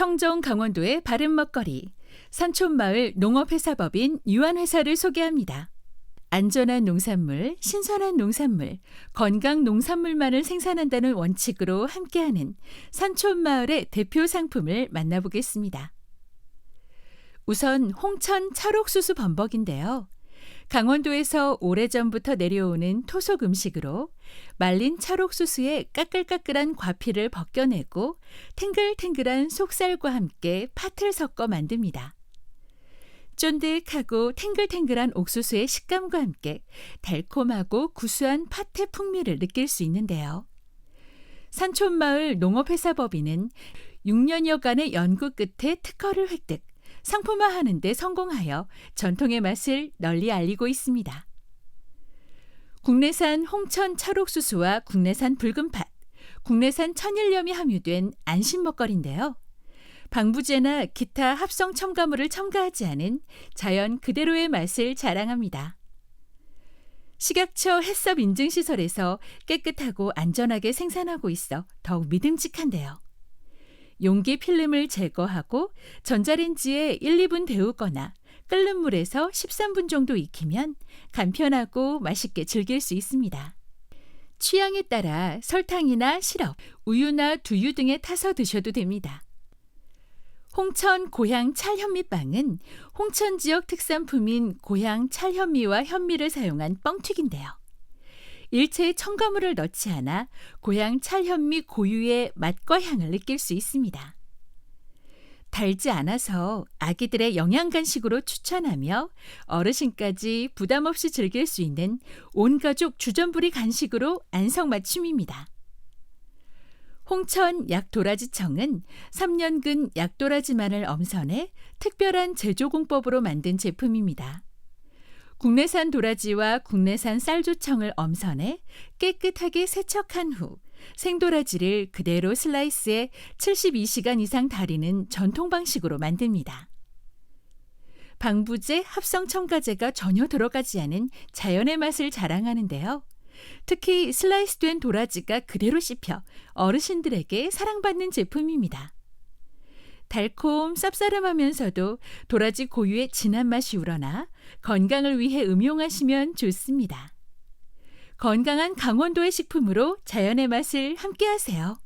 청정 강원도의 바른 먹거리 산촌마을 농업회사법인 유한회사를 소개합니다. 안전한 농산물, 신선한 농산물, 건강 농산물만을 생산한다는 원칙으로 함께하는 산촌마을의 대표 상품을 만나보겠습니다. 우선 홍천 찰옥수수 범벅인데요. 강원도에서 오래전부터 내려오는 토속 음식으로 말린 찰옥수수의 까끌까끌한 과피를 벗겨내고 탱글탱글한 속살과 함께 팥을 섞어 만듭니다. 쫀득하고 탱글탱글한 옥수수의 식감과 함께 달콤하고 구수한 팥의 풍미를 느낄 수 있는데요. 산촌마을 농업회사법인은 6년여간의 연구 끝에 특허를 획득, 상품화하는 데 성공하여 전통의 맛을 널리 알리고 있습니다. 국내산 홍천 찰옥수수와 국내산 붉은팥, 국내산 천일염이 함유된 안심 먹거리인데요. 방부제나 기타 합성 첨가물을 첨가하지 않은 자연 그대로의 맛을 자랑합니다. 식약처 해썹 인증 시설에서 깨끗하고 안전하게 생산하고 있어 더욱 믿음직한데요. 용기 필름을 제거하고 전자레인지에 1, 2분 데우거나 끓는 물에서 13분 정도 익히면 간편하고 맛있게 즐길 수 있습니다. 취향에 따라 설탕이나 시럽, 우유나 두유 등에 타서 드셔도 됩니다. 홍천 고향 찰현미빵은 홍천 지역 특산품인 고향 찰현미와 현미를 사용한 뻥튀기인데요. 일체의 첨가물을 넣지 않아 고향 찰현미 고유의 맛과 향을 느낄 수 있습니다. 달지 않아서 아기들의 영양 간식으로 추천하며 어르신까지 부담 없이 즐길 수 있는 온 가족 주전부리 간식으로 안성맞춤입니다. 홍천 약도라지청은 3년근 약도라지만을 엄선해 특별한 제조 공법으로 만든 제품입니다. 국내산 도라지와 국내산 쌀조청을 엄선해 깨끗하게 세척한 후 생도라지를 그대로 슬라이스해 72시간 이상 달이는 전통 방식으로 만듭니다. 방부제, 합성 첨가제가 전혀 들어가지 않은 자연의 맛을 자랑하는데요. 특히 슬라이스된 도라지가 그대로 씹혀 어르신들에게 사랑받는 제품입니다. 달콤 쌉싸름하면서도 도라지 고유의 진한 맛이 우러나 건강을 위해 음용하시면 좋습니다. 건강한 강원도의 식품으로 자연의 맛을 함께하세요.